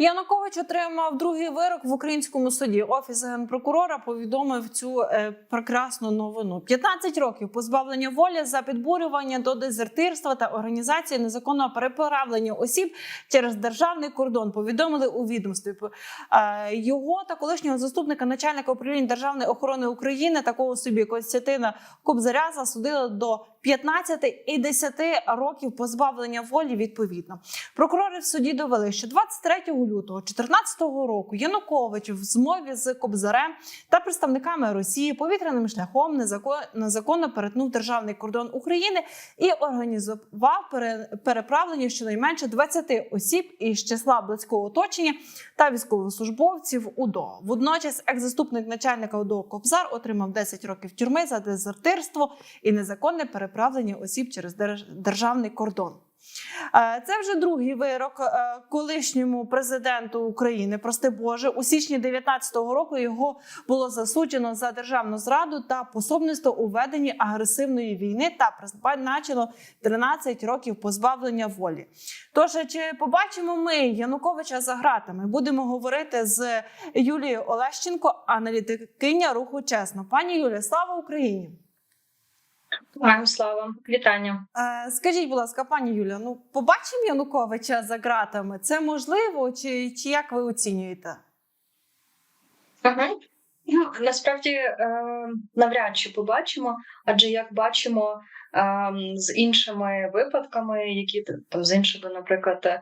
Янукович отримав другий вирок в українському суді. Офіс генпрокурора повідомив цю е, прекрасну новину: 15 років позбавлення волі за підбурювання до дезертирства та організації незаконного переправлення осіб через державний кордон. Повідомили у відомстві. Е, його та колишнього заступника начальника управління державної охорони України, такого собі Костянтина Кобзаря, засудили до 15 і 10 років позбавлення волі відповідно. Прокурори в суді довели, що 23 лютого 2014 року Янукович в змові з Кобзарем та представниками Росії повітряним шляхом незакон- незаконно перетнув державний кордон України і організував пере- переправлення щонайменше 20 осіб із числа близького оточення та військовослужбовців УДО. Водночас, екс-заступник начальника УДО Кобзар отримав 10 років тюрми за дезертирство і незаконне переправлення осіб через держ- державний кордон. Е, Це вже другий вирок е, колишньому президенту України, прости Боже, у січні 2019 року його було засуджено за державну зраду та пособництво у веденні агресивної війни та призначено 13 років позбавлення волі. Тож, чи побачимо ми Януковича за ґратами? Будемо говорити з Юлією Олещенко, аналітикиня руху чесно. Пані Юлія, слава Україні! Героям слава, вітання. Е, Скажіть, будь ласка, пані Юля, ну побачимо Януковича за ґратами? Це можливо, чи, чи як ви оцінюєте? Ага. Ну, насправді е, навряд чи побачимо, адже як бачимо з іншими випадками, які там з іншими, наприклад, е,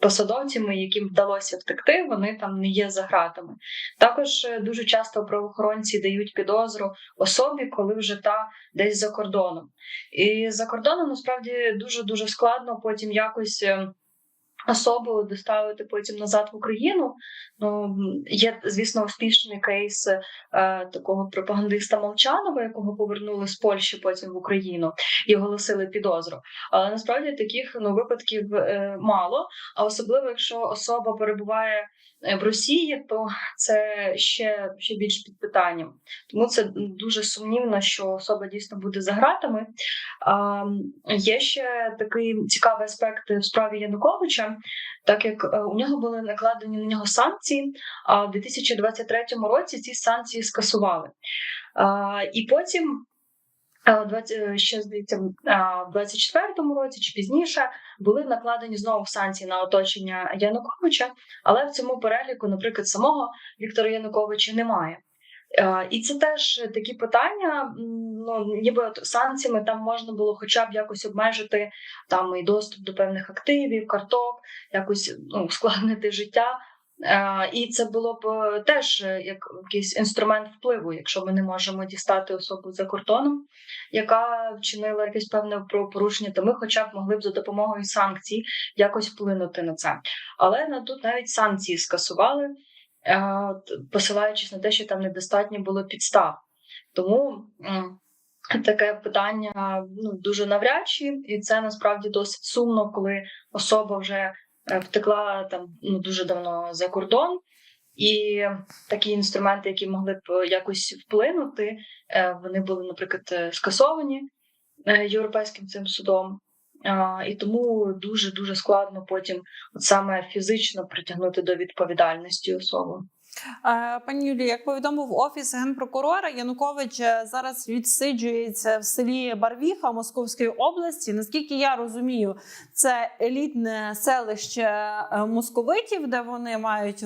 посадовцями, яким вдалося втекти, вони там не є за гратами. Також е, дуже часто правоохоронці дають підозру особі, коли вже та десь за кордоном. І за кордоном насправді дуже дуже складно потім якось. Особу доставити потім назад в Україну. Ну є, звісно, успішний кейс е, такого пропагандиста Молчанова, якого повернули з Польщі потім в Україну і оголосили підозру. Але насправді таких ну випадків е, мало. А особливо, якщо особа перебуває в Росії, то це ще, ще більш під питанням. Тому це дуже сумнівно, що особа дійсно буде за гратами. А, є ще такий цікавий аспект в справі Януковича, так як е, у нього були накладені на нього санкції, а в 2023 році ці санкції скасували. А, і потім. Е, 20, ще здається, в 24-му році чи пізніше були накладені знову санкції на оточення Януковича, але в цьому переліку, наприклад, самого Віктора Януковича немає. Е, І це теж такі питання. Ну ніби от санкціями там можна було хоча б якось обмежити там і доступ до певних активів, карток, якось ну, ускладнити життя. Е, І це було б е, теж е, як якийсь інструмент впливу, якщо ми не можемо дістати особу за кордоном, яка вчинила якесь певне правопорушення, то ми, хоча б могли б за допомогою санкцій якось вплинути на це. Але на тут навіть санкції скасували, посилаючись на те, що там недостатньо було підстав. Тому таке питання ну, дуже навряд чи, і це насправді досить сумно, коли особа вже втекла там ну, дуже давно за кордон. І такі інструменти, які могли б якось вплинути, е, вони були, наприклад, е, скасовані е, європейським цим судом. І тому дуже дуже складно потім от саме фізично притягнути до відповідальності особу. Е, Пані Юлія, як повідомив офіс генпрокурора, Янукович е, зараз відсиджується в селі Барвіха Московської області. Наскільки я розумію, це елітне селище е, московитів, де вони мають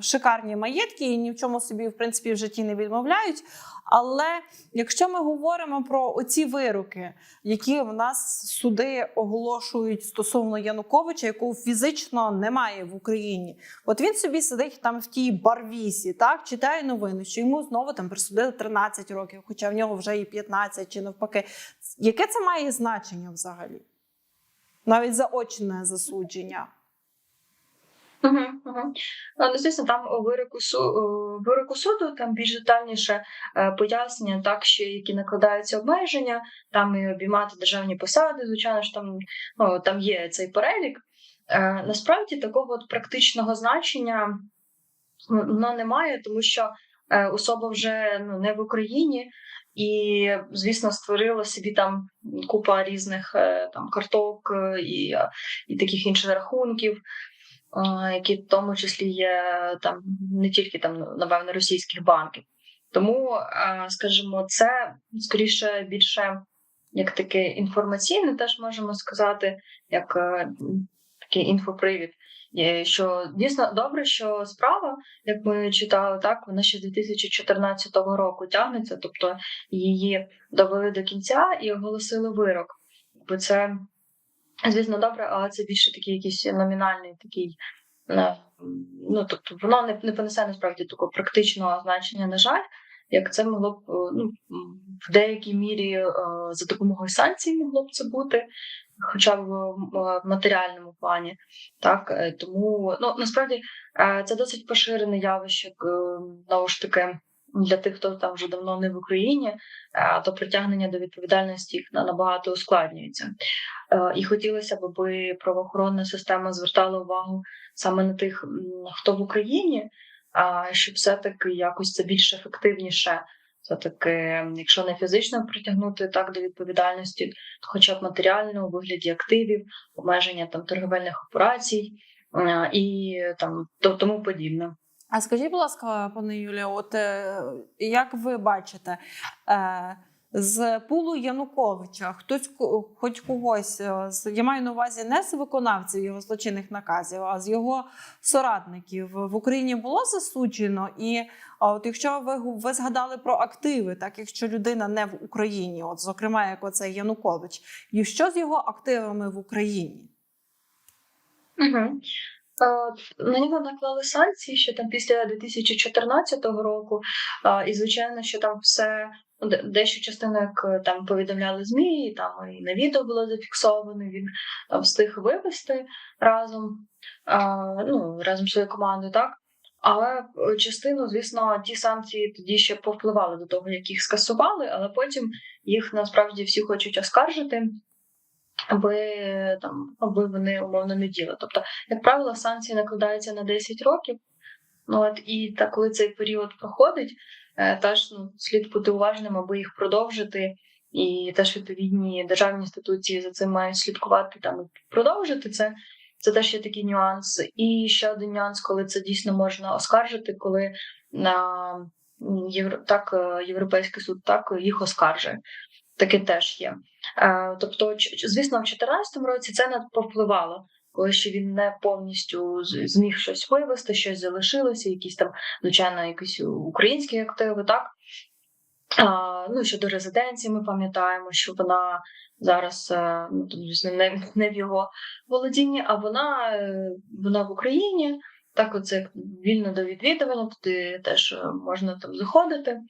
шикарні маєтки і ні в чому собі в принципі в житті не відмовляють. Але якщо ми говоримо про оці вироки, які в нас суди оголошують стосовно Януковича, якого фізично немає в Україні, от він собі сидить там в тій барвісі, так читає новини, що йому знову там присудили 13 років, хоча в нього вже і 15, чи навпаки. Яке це має значення взагалі? Навіть заочне засудження. Угу, угу. Ну, звісно, там у вироку, су, у вироку суду там більш детальніше е, пояснення, так, що які накладаються обмеження, там і обіймати державні посади, звичайно ж там, ну, там є цей перелік. Е, насправді такого от практичного значення ну, воно немає, тому що е, особа вже ну, не в Україні. І, звісно, створила собі там купа різних е, там карток е, і, і таких інших рахунків. Які в тому числі є там не тільки там, напевно, російських банків. Тому, скажімо, це скоріше більше як таке інформаційне, теж можемо сказати, як е, такий інфопривід. Що дійсно добре, що справа, як ми читали, так вона ще з 2014 року тягнеться, тобто її довели до кінця і оголосили вирок. Бо це, звісно, добре, але це більше такий якийсь номінальний такий. е, Ну, тобто воно не, не понесе насправді такого практичного значення, на жаль, як це могло б е, ну, в деякій мірі е, за допомогою санкцій могло б це бути, хоча б в матеріальному плані. Так, тому ну насправді це досить поширене явище, знову ж таки. Для тих, хто там вже давно не в Україні, е, то притягнення до відповідальності їх на- набагато ускладнюється. Е, І хотілося б, аби правоохоронна система звертала увагу саме на тих, хто в Україні, а щоб все-таки якось це більш ефективніше. Все-таки, якщо не фізично притягнути так до відповідальності, то хоча б матеріально у вигляді активів, обмеження там торговельних операцій е, і там то- тому подібне. А скажіть, будь ласка, пане Юлія, от е, як ви бачите, е, з пулу Януковича хтось хоч когось, е, я маю на увазі не з виконавців його злочинних наказів, а з його соратників в Україні було засуджено. І от якщо ви, ви згадали про активи, так якщо людина не в Україні, от зокрема, як оцей Янукович, і що з його активами в Україні? Угу. На нього наклали санкції ще там після 2014 року, і звичайно, що там все ну, дещо частину, як е, там повідомляли змі, і там і на відео було зафіксовано. Він встиг вивести разом, ну разом з своєю командою, так. Але е, частину, звісно, ті санкції тоді ще повпливали до того, як їх скасували, але потім їх насправді всі хочуть оскаржити, аби там аби вони умовно не діли. Тобто як правило, санкції накладаються на 10 років. Ну от і та коли цей період проходить, е, теж ну, слід бути уважним, аби їх продовжити. І теж відповідні державні інституції за цим мають слідкувати там і продовжити це. Це теж є такий нюанс. І ще один нюанс, коли це дійсно можна оскаржити, коли на євро так е, європейський суд так їх оскаржує. Таке теж є. Е, Тобто, звісно, в 2014 році це не повпливало, коли ще він не повністю зміг щось вивести, щось залишилося, якісь там, звичайно, якісь українські активи, так. А, ну, щодо резиденції, ми пам'ятаємо, що вона зараз е, ну, звісно, не, не в його володінні, а вона, е, вона в Україні. Так, оце вільно до відвідування, туди теж можна там заходити,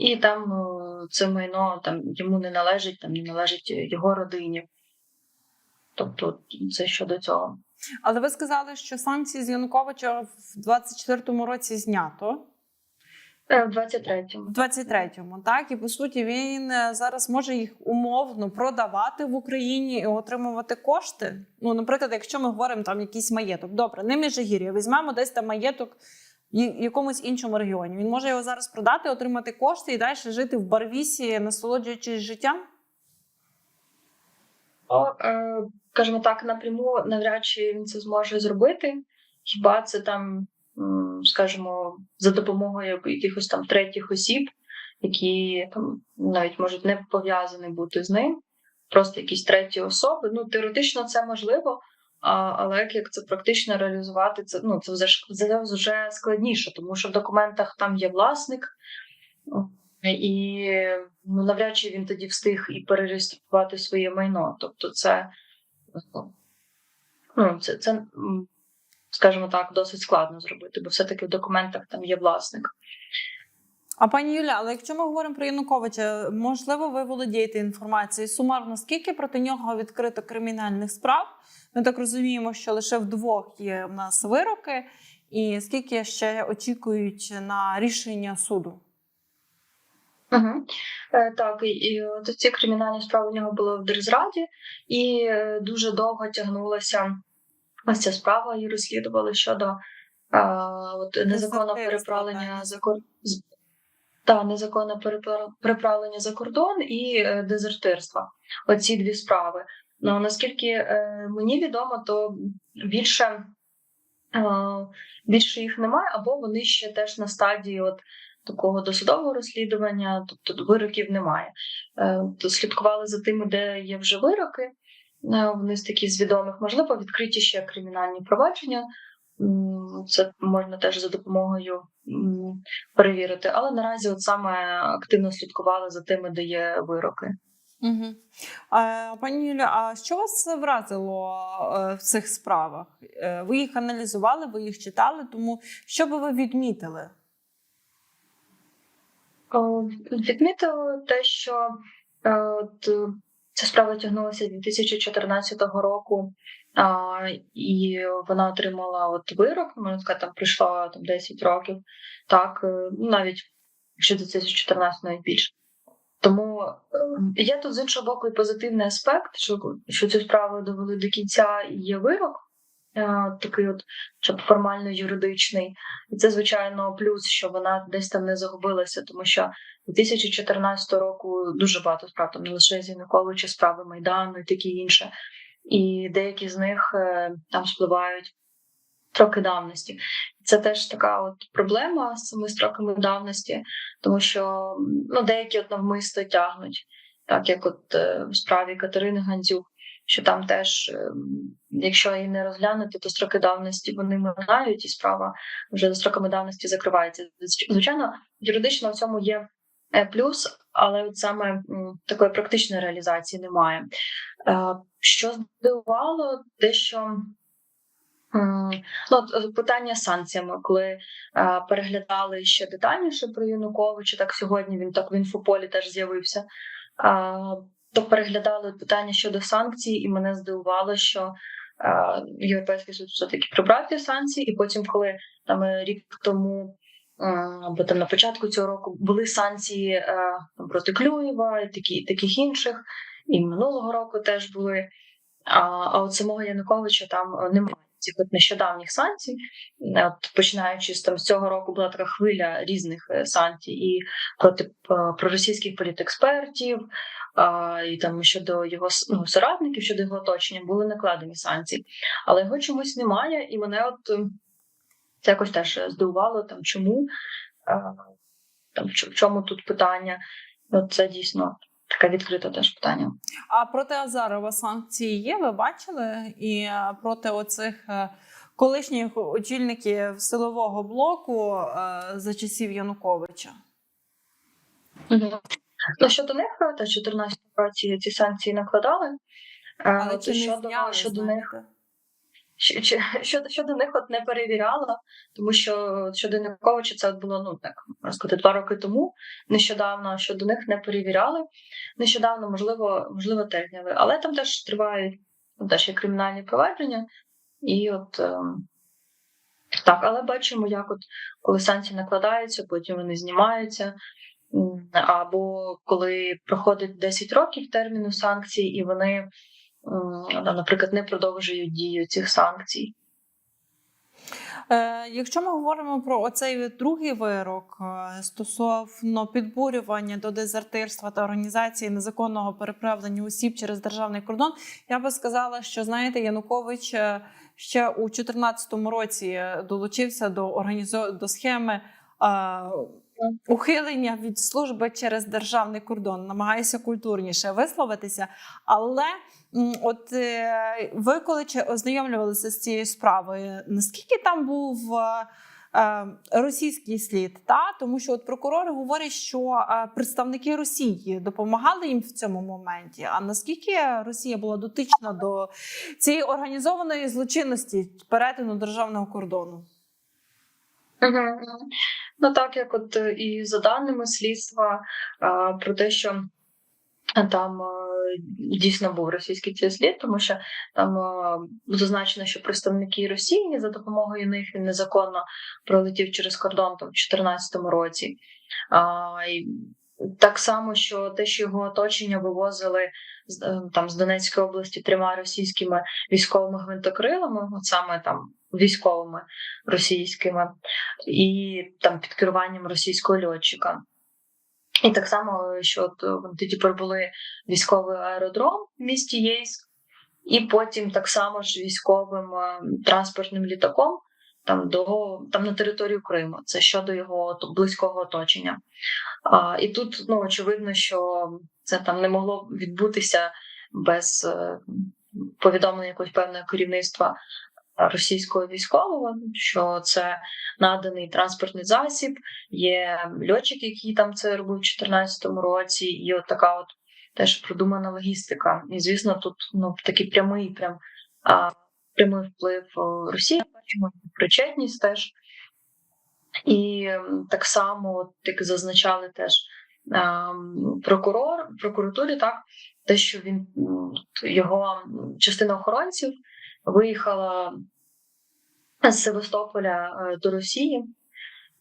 і там е, це майно там йому не належить, там не належить його родині. Тобто, це щодо цього. Але ви сказали, що санкції з Януковича в 24-му році знято. Е, В 23-му. В 23-му, так і по суті він е, зараз може їх умовно продавати в Україні і отримувати кошти. Ну, наприклад, якщо ми говоримо там якийсь маєток, добре, не Міжгір'я, візьмемо десь там маєток якомусь іншому регіоні. Він може його зараз продати, отримати кошти і далі жити в Барвісі, насолоджуючись життям. Е, Скажімо так, напряму навряд чи він це зможе зробити. Хіба це там, скажімо, за допомогою якихось там третіх осіб, які там навіть можуть не пов'язані бути з ним, просто якісь треті особи. Ну, теоретично це можливо, але як, це практично реалізувати, це ну це вже це вже складніше, тому що в документах там є власник, і ну, навряд чи він тоді встиг і перереєструвати своє майно. Тобто, це ну, це, це скажімо так, досить складно зробити, бо все-таки в документах там є власник. А пані Юля, але якщо ми говоримо про Януковича, можливо, ви володієте інформацією сумарно, скільки проти нього відкрито кримінальних справ? Ми так розуміємо, що лише в двох є в нас вироки, і скільки ще очікують на рішення суду? Угу. Так, і, от ці кримінальні справи у нього були в Держзраді, і е, дуже довго тягнулася ось ця справа, і розслідували щодо е, от, незаконного переправлення за кордон. Та незаконне перепра- переправлення за кордон і е, дезертирства. Оці дві справи. Ну наскільки е, мені відомо, то більше е, більше їх немає, або вони ще теж на стадії от такого досудового розслідування, тобто вироків немає. То слідкували за тими, де є вже вироки. Вони з такі з відомих, можливо, відкриті ще кримінальні провадження. Це можна теж за допомогою перевірити. Але наразі от саме активно слідкували за тими, де є вироки. Угу. А, пані Юлія, а що вас вразило е, в цих справах? Е, Ви їх аналізували, ви їх читали, тому що би ви відмітили? О, Відмітили те, що е, от, е, ця справа тягнулася з 2014 року, а, і вона отримала от вирок, можна сказати, там пройшло там 10 років, так, е, ну, навіть якщо 2014 навіть більше. Тому е, є тут з іншого боку і позитивний аспект, що, що цю справу довели до кінця і є вирок, е, такий от, щоб формально юридичний. І це, звичайно, плюс, що вона десь там не загубилася, тому що 2014 року дуже багато справ, там не лише з Януковича, справи Майдану і такі інше. І деякі з них е, там спливають строки давності. Це теж така от проблема з цими строками давності, тому що ну, деякі от навмисто тягнуть, так як от е, в справі Катерини Гандзюк, що там теж, е, якщо її не розглянути, то строки давності вони минають, і справа вже за строками давності закривається. Звичайно, юридично в цьому є плюс, але от саме такої практичної реалізації немає. Е, Що здивувало, те, що Ну, е, питання з санкціями, коли е, переглядали ще детальніше про Януковича, так сьогодні він так в інфополі теж з'явився. Е, то переглядали питання щодо санкцій, і мене здивувало, що е, Європейський суд все-таки прибрав ті санкції, і потім, коли там е, рік тому м, або там на початку цього року були санкції е, проти Клюєва, і такі, таких інших, і минулого року теж були. А, а от самого Януковича там е, немає цих от нещодавніх санкцій. Е, От починаючи з там з цього року була така хвиля різних санкцій і проти проросійських політекспертів, а, і там щодо його ну, соратників, щодо його оточення були накладені санкції. Але його чомусь немає, і мене от це якось теж здивувало, там чому е, там в чому тут питання. От це дійсно таке відкрите теж питання. А проти Азарова санкції є? Ви бачили? І е, проти оцих е, колишніх очільників силового блоку за часів Януковича? Ну, щодо них, та 14 році ці санкції накладали. Але чи не щодо, зняли, щодо них щодо, щодо них от не перевіряла, тому що щодо Януковича це от було ну так можна сказати, два роки тому. Нещодавно щодо них не перевіряли. Нещодавно, можливо, можливо, теж зняли. Але там теж тривають ну, теж є кримінальні провадження, і от ем, так, але бачимо, як от коли санкції накладаються, потім вони знімаються. Або коли проходить 10 років терміну санкцій, і вони, наприклад, не продовжують дію цих санкцій. Е, Якщо ми говоримо про оцей другий вирок е, стосовно підбурювання до дезертирства та організації незаконного переправлення осіб через державний кордон, я би сказала, що знаєте, Янукович е, ще у 2014 році долучився до організо... до схеми. Ухилення від служби через державний кордон намагаюся культурніше висловитися, але От е, ви коли чи- ознайомлювалися з цією справою, наскільки там був е, е, російський слід? Та тому що от прокурори говорять, що представники Росії допомагали їм в цьому моменті. А наскільки Росія була дотична до цієї організованої злочинності перетину державного кордону? Ну так як от е, і за даними слідства про те, що там е, дійсно був російський цей слід, тому що там е, зазначено, що представники Росії за допомогою них він незаконно пролетів через кордон там, в 2014 році. Так само, що те, що його оточення вивозили е, там з Донецької області трьома російськими військовими гвинтокрилами, от саме там військовими російськими, і там під керуванням російського льотчика. І так само, що от е, вони тоді прибули військовий аеродром в місті Єйськ, і потім так само ж військовим е, транспортним літаком там до там на територію Криму. Це щодо його близького оточення. А, і тут ну очевидно, що це там не могло відбутися без е, повідомлення якогось певного керівництва російського військового, що це наданий транспортний засіб, є льотчик, який там це робив у 2014 році, і от така от теж продумана логістика. І звісно, тут ну такий прямий, прям а, прямий вплив Росії, бачимо причетність теж. І так само, як зазначали теж прокурор, прокуратурі, так, те, що він його частина охоронців виїхала з Севастополя е, до Росії,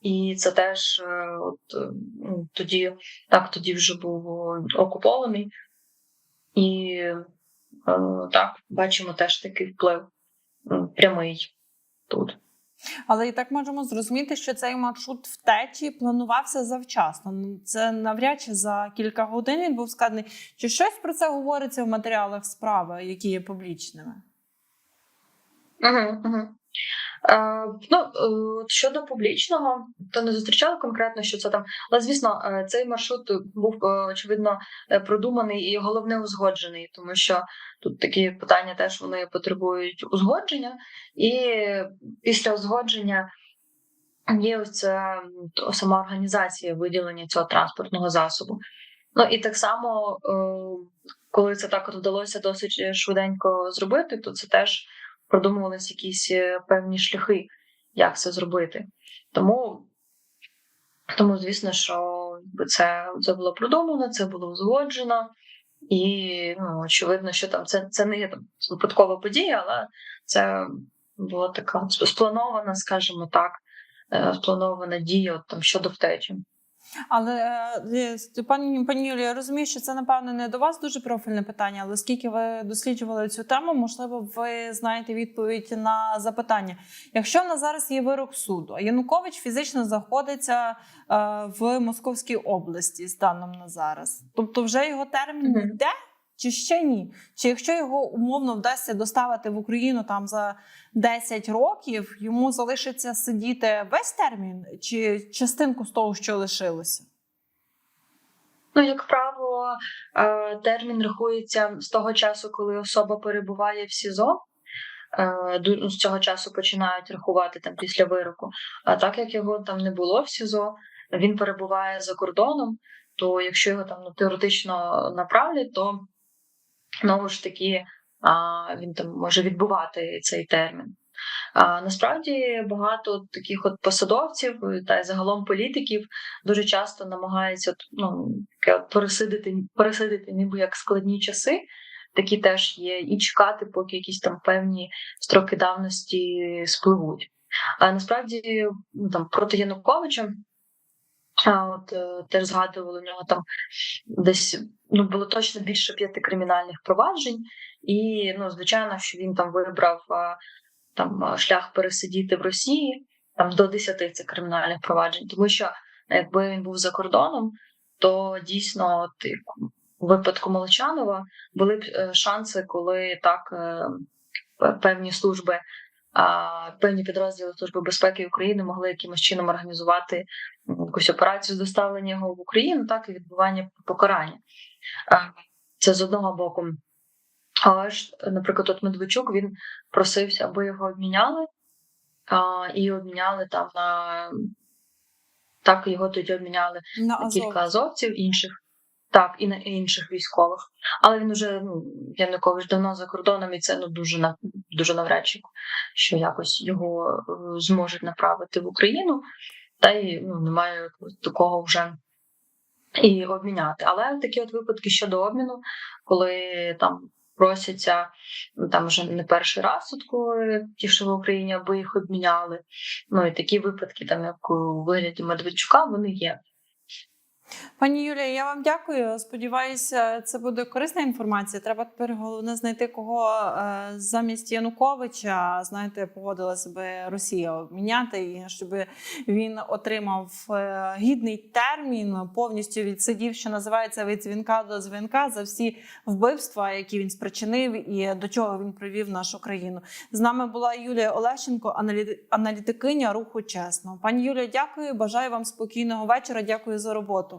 і це теж е, от, е, ну, тоді, так, тоді вже був окупований. І так, бачимо теж такий вплив прямий тут. Але і так можемо зрозуміти, що цей маршрут втечі планувався завчасно. Ну, Це навряд чи за кілька годин він був складений. Чи щось про це говориться в матеріалах справи, які є публічними? Е, ну, е, щодо публічного, то не зустрічали конкретно, що це там. Але звісно, е, цей маршрут був очевидно продуманий і головне узгоджений, тому що тут такі питання теж вони потребують узгодження, і після узгодження є ось ця сама організація виділення цього транспортного засобу. Ну і так само, коли це так от вдалося досить швиденько зробити, то це теж продумувалися якісь е, певні шляхи, як це зробити. Тому, тому звісно, що це, це було продумано, це було узгоджено, і ну, очевидно, що там це, це не є там випадкова подія, але це була така спланована, скажімо так, е, спланована дія от, там щодо втечі. Але е, пані пані Юлія, я розумію, що це напевно не до вас дуже профільне питання, але оскільки ви досліджували цю тему, можливо, ви знаєте відповідь на запитання. Якщо в нас зараз є вирок суду, а Янукович фізично знаходиться е, в Московській області станом на зараз, тобто вже його термін йде. Чи ще ні? Чи якщо його умовно вдасться доставити в Україну там за 10 років, йому залишиться сидіти весь термін чи частинку з того, що лишилося? Ну, як правило, е, термін рахується з того часу, коли особа перебуває в СІЗО. Е, ну, З цього часу починають рахувати там після вироку. А так як його там не було в СІЗО, він перебуває за кордоном, то якщо його там ну, теоретично направлять, то знову ж таки він там може відбувати цей термін. Насправді багато таких от посадовців е, та й загалом політиків дуже часто намагаються ну, пересидити, пересидити ніби як складні часи. Такі теж є, і чекати, поки якісь там певні строки давності спливуть. А насправді ну, там проти Януковича. А от е, теж згадували у нього там десь ну було точно більше п'яти кримінальних проваджень, і ну звичайно, що він там вибрав там шлях пересидіти в Росії там до 10 цих кримінальних проваджень, тому що якби він був за кордоном, то дійсно, от у випадку Молчанова були б е, шанси, коли так е, певні служби. Певні підрозділи Служби безпеки України могли якимось чином організувати якусь операцію з доставлення його в Україну, так і відбування покарання. Це з одного боку. Але ж, наприклад, от Медведчук він просився, аби його обміняли, а, і обміняли там на так, його тоді обміняли На на кілька азовців інших, так, і на інших військових. Але він уже ну, Янукович давно за кордоном, і це ну дуже на дуже навряд чи, що якось його е, зможуть направити в Україну, та й ну, немає такого вже і обміняти. Але такі от випадки щодо обміну, коли там просяться ну, там вже не перший раз, от коли ті, що в Україні, аби їх обміняли. Ну і такі випадки, там як у вигляді Медведчука, вони є. Пані Юлія, я вам дякую. Сподіваюся, це буде корисна інформація. Треба тепер головне знайти кого е, замість Януковича, знаєте, погодилася би Росія обміняти, і щоб він отримав е, гідний термін, повністю відсидів, що називається від дзвінка до дзвінка за всі вбивства, які він спричинив, і до чого він привів нашу країну. З нами була Юлія Олещенко, аналіти- аналітикиня руху чесно. Пані Юлія, дякую. Бажаю вам спокійного вечора. Дякую за роботу.